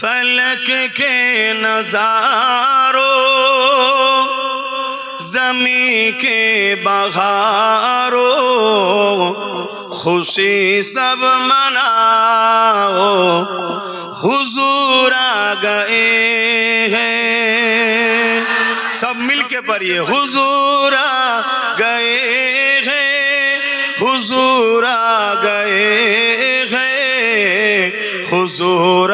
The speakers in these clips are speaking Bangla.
فلک کے نظاروں، زمین کے بغارو خوشی سب مناؤ، حضور آ گئے ہیں۔ سب مل کے پڑھیے، حضور آ گئے ہیں، حضور آ گئے ہیں۔ حضور آ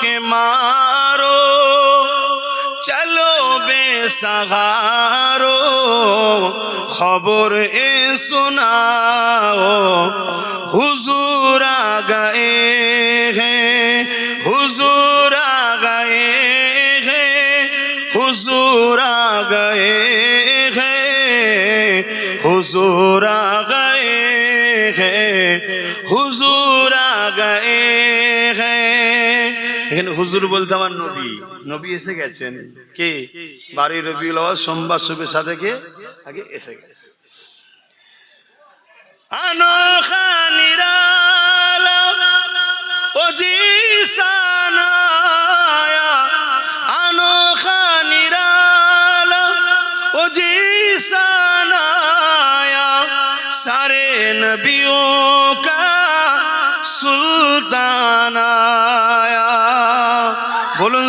কে মারো চলো বেসহারো খবর এ শোনাও হুজুর গায়ে হে হুজুর গায়ে হে হুজুর গায়ে হে হুজুর গায়ে হে হুজুর গায়ে এখানে হুজুর বলতে আমার নবী। নবী এসে গেছেন। কে? বাড়ির রবিউল আওয়াজ সোমবার শুভেচ্ছা সাথে কে আগে এসে গেছে। আনো নিরালা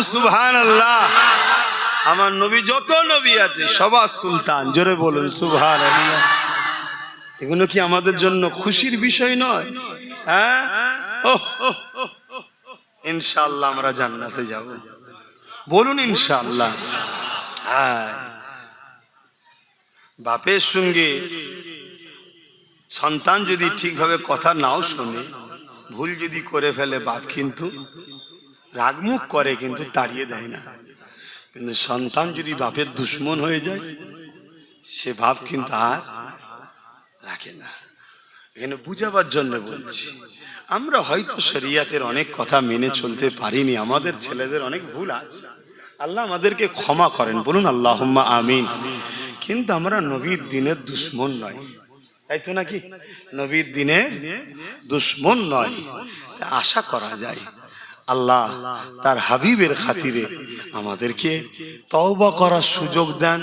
সুবহান আল্লাহ আমার নবী যত নবী আছে, সবার সুলতান। জোরে বলুন সুবহান এগুলো কি আমাদের জন্য খুশির বিষয় নয়? হ্যাঁ? ওহ। আমরা জান্নাতে যাব। বলুন ইনশাল্লাহ হ্যাঁ। বাপের সঙ্গে সন্তান যদি ঠিকভাবে কথা নাও শোনে, ভুল যদি করে ফেলে, বাপ কিন্তু রাগমুখ করে কিন্তু তাড়িয়ে দেয় না। কিন্তু সন্তান যদি বাপের দুশ্মন হয়ে যায়, সে ভাব কিন্তু আর রাখে না। এখানে বুঝাবার জন্য বলছি, আমরা হয়তো শরিয়াতের অনেক কথা মেনে চলতে পারিনি, আমাদের ছেলেদের অনেক ভুল আছে। আল্লাহ আমাদেরকে ক্ষমা করেন, বলুন আল্লাহ আমিন। কিন্তু আমরা নবীর দিনের দুশ্মন নয় তাই তো নাকি? নবীর দিনে দুশ্মন নয় আশা করা যায়। আল্লাহ তার হাবিবের খাতিরে আমাদেরকে তওবা করার সুযোগ দেন,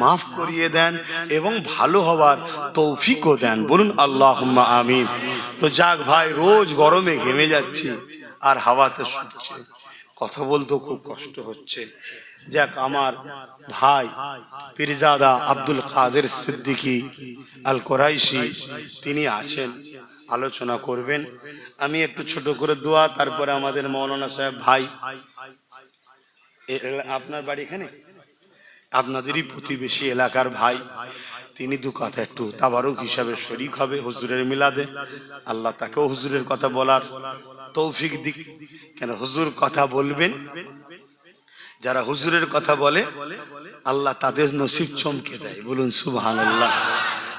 মাফ করিয়ে দেন এবং ভালো হওয়ার তৌফিকও দেন। বলুন আল্লাহ আমিন। তো যাক ভাই, রোজ গরমে ঘেমে যাচ্ছি আর হাওয়াতে শুকছে কথা বলতেও খুব কষ্ট হচ্ছে। যাক, আমার ভাই, পীরজাদা আব্দুল কাদের সিদ্দিকী আল কোরাইশি তিনি আছেন। আলোচনা করবেন। আমি একটু ছোট করে দোয়া, তারপরে আমাদের মৌলানা সাহেব ভাই। আপনার বাড়ি এখানে? আপনাদেরই প্রতিবেশী এলাকার ভাই। তিনি দু কথা একটু তাবারুক হিসাবে শরিক হবে হুজুরের মিলাদে। আল্লাহ তাকেও হুজুরের কথা বলার তৌফিক দিক। কেন হুজুর কথা বলবেন? যারা হুজুরের কথা বলে, আল্লাহ তাদের নসিব চমকে দেয়। বলুন সুবহান আল্লাহ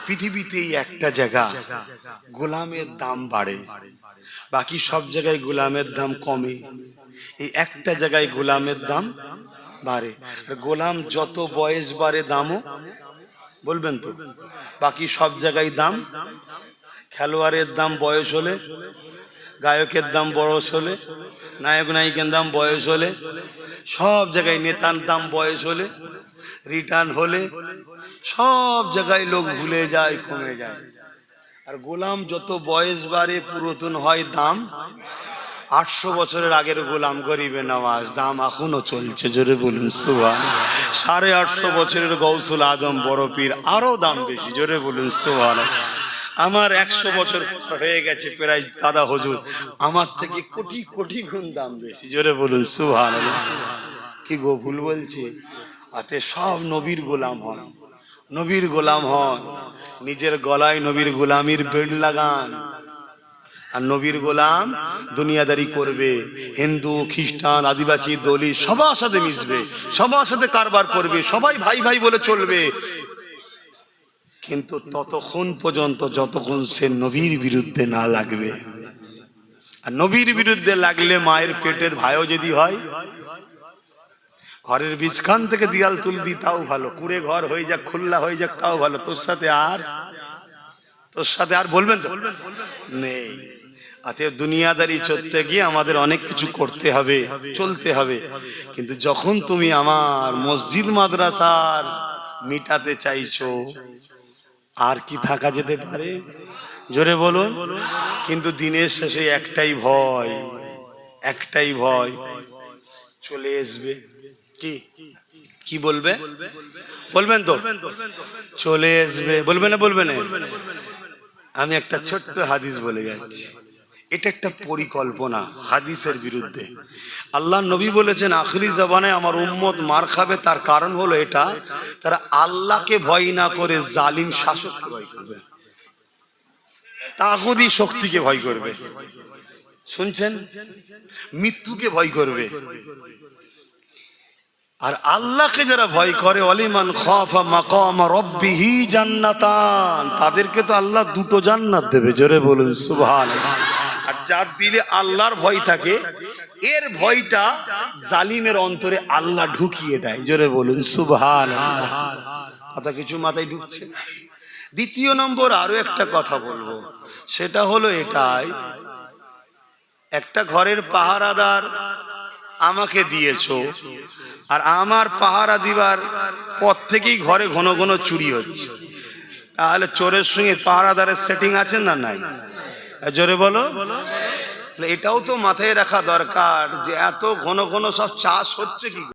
পৃথিবীতে এই একটা জায়গা, গোলামের দাম বাড়ে। বাকি সব জায়গায় গোলামের দাম কমে। এই একটা জায়গায় গোলামের দাম বাড়ে। আর গোলাম যত বয়স বাড়ে দামও, বলবেন তো? বাকি সব জায়গায় দাম, খেলোয়াড়ের দাম বয়স হলে, গায়কের দাম বয়স হলে নায়ক নায়িকের দাম বয়স হলে, সব জায়গায় নেতার দাম বয়স হলে রিটার্ন হলে সব জায়গায় লোক ভুলে যায়, কমে যায়। আর গোলাম যত বয়স বাড়ে, পুরাতন হয় দাম, আটশো বছরের আগের গোলাম গরিবে নামাজ, দাম এখনও চলছে, জোরে বলুন সুবান সাড়ে আটশো বছরের গৌসুল আজম বড় পীর, আরও দাম বেশি, জোরে বলুন সুবান আমার একশো বছর হয়ে গেছে প্রায়, দাদা হজুর, আমার থেকে কোটি কোটি গুণ দাম বেশি, জোরে বলুন সুভান কি গো ভুল বলছি? আতে সব নবীর গোলাম হন। নবীর গোলাম হন। নিজের গলায় নবীর গোলামির বেড লাগান। আর নবীর গোলাম দুনিয়াদারি করবে। হিন্দু, খ্রিস্টান, আদিবাসী দলি সবার সাথে মিশবে। সবার সাথে কারবার করবে। সবাই ভাই ভাই বলে চলবে। কিন্তু ততক্ষণ পর্যন্ত যতক্ষণ সে নবীর বিরুদ্ধে না লাগবে। আর নবীর বিরুদ্ধে লাগলে মায়ের পেটের ভাইও যদি হয় ঘরের বীজখান থেকে দিয়াল তুলবি তাও ভালো। কুড়ে ঘর হয়ে যাক, খুল্লা হয়ে যাক, তাও ভালো। তোর সাথে আর তোর সাথে আর বলবেন তো? নেই। অতএব দুনিয়াদারি চলতে গিয়ে আমাদের অনেক কিছু করতে হবে, চলতে হবে। কিন্তু যখন তুমি আমার মসজিদ মাদ্রাসার মিটাতে চাইছো, আর কি থাকা যেতে পারে? জোরে বলুন। কিন্তু দিনের শেষে একটাই ভয় একটাই ভয়, চলে আসবে। কি? বলবে? বলবেন তো? চলে আসবে। বলবে না বলবে না? আমি একটা ছোট্ট হাদিস বলে যাচ্ছি। এটা একটা পরিকল্পনা হাদিসের বিরুদ্ধে। আল্লাহ নবী বলেছেন, আখরি জবানে আমার উম্মত মার খাবে। তার কারণ হলো এটা, তারা আল্লাহকে ভয় না করে জালিম শাসককে ভয় করবে। তাগুদি শক্তিকে ভয় করবে। শুনছেন? মৃত্যুকে ভয় করবে। আর আল্লাহকে যারা ভয় করে অলিমান খফা মাকাম রব্বিহি জান্নাতান, তাদেরকে তো আল্লাহ দুটো জান্নাত দেবে, জোরে বলুন সুবহান আর যার দিলে আল্লাহর ভয় থাকে, এর ভয়টা জালিমের অন্তরে আল্লাহ ঢুকিয়ে দেয়, জোরে বলুন সুবহান কথা কিছু মাথায় ঢুকছে? দ্বিতীয় নম্বর, আরও একটা কথা বলব। সেটা হলো এটাই, একটা ঘরের পাহারাদার আমাকে দিয়েছ। আর আমার পাহারা দিবার পর থেকেই ঘরে ঘন ঘন চুরি হচ্ছে। তাহলে চোরের সঙ্গে পাহারাদারের সেটিং আছে না নাই? জোরে বলো। এটাও তো মাথায় রাখা দরকার যে এত ঘন ঘন সব চাষ হচ্ছে কি